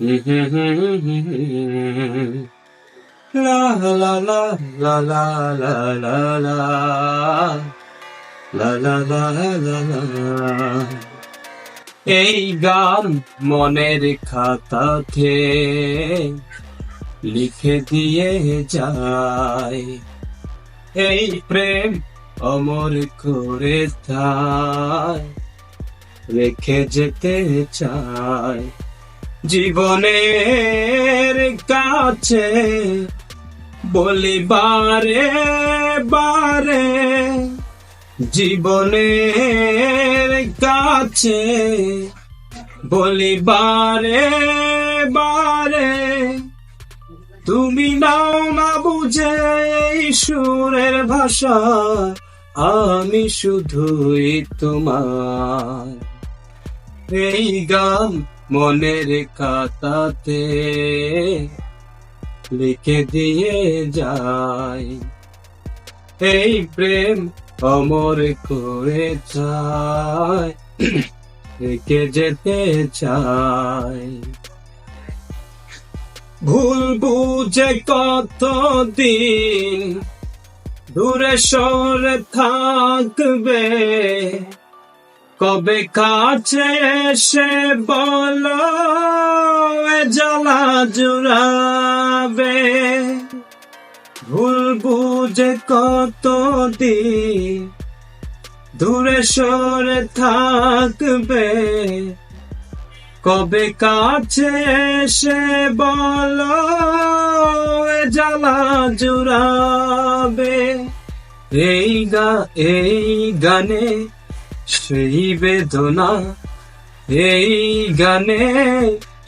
La la la la la la la la La la la la এই গান মনের খাতাতে লিখে দিয়ে যায়। এই প্রেম অমর করে তাই রেখে যেতে চায়। জীবনের কাছে বলি বারে বারে, জীবনের কাছে বলি বারে বারে, তুমি নাও না বুঝে সুরের ভাষা, আমি শুধুই তোমার। এই গান মনের খাতাতে লিখে দিয়ে যায় এই প্রেম অমর করে চায় রেখে যেতে চায় ভুল বুঝে কতদিন দূরে সরে থাকবে কবে কাছে এসে বলো জ্বালা জুড়াবে? ভুল বুঝে কতদিন দূরে সরে থাকবে? কবে কাছে এসে বলো জ্বালা জুড়াবে? এই গা, এই গানে সেই বেদনা এই গানে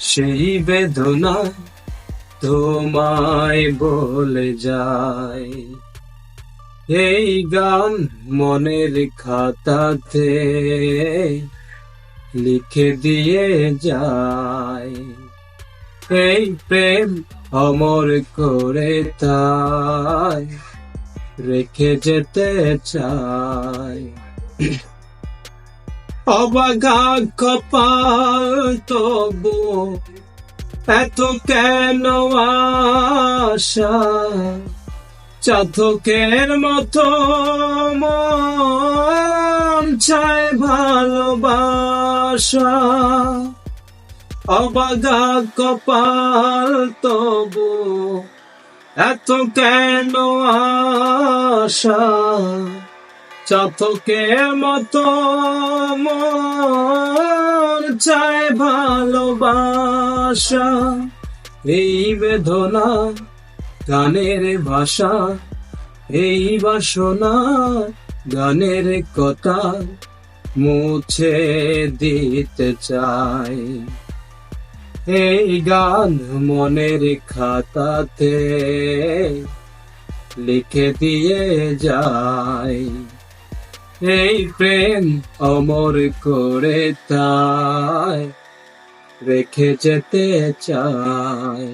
সেই বেদনা তোমায় বলে যায় এই গান মনের খাতাতে লিখে দিয়ে যায় এই প্রেম অমর করে তাই রেখে যেতে চায় অবাগা কপাল তবু এত কেন আশা? চাতকের মতো মন চায় ভালোবাসা। অবাগা কপাল তবু এত কেন আশা? চাতকের মতো মন চায় ভালোবাসা। এই বেদনা গানের ভাষা, এই বাসনা গানের কথা মুছে দিতে চাই। এই গান মনের খাতাতে লিখে দিয়ে যায়। এই প্রেম অমর করে তাই রেখে যেতে চায়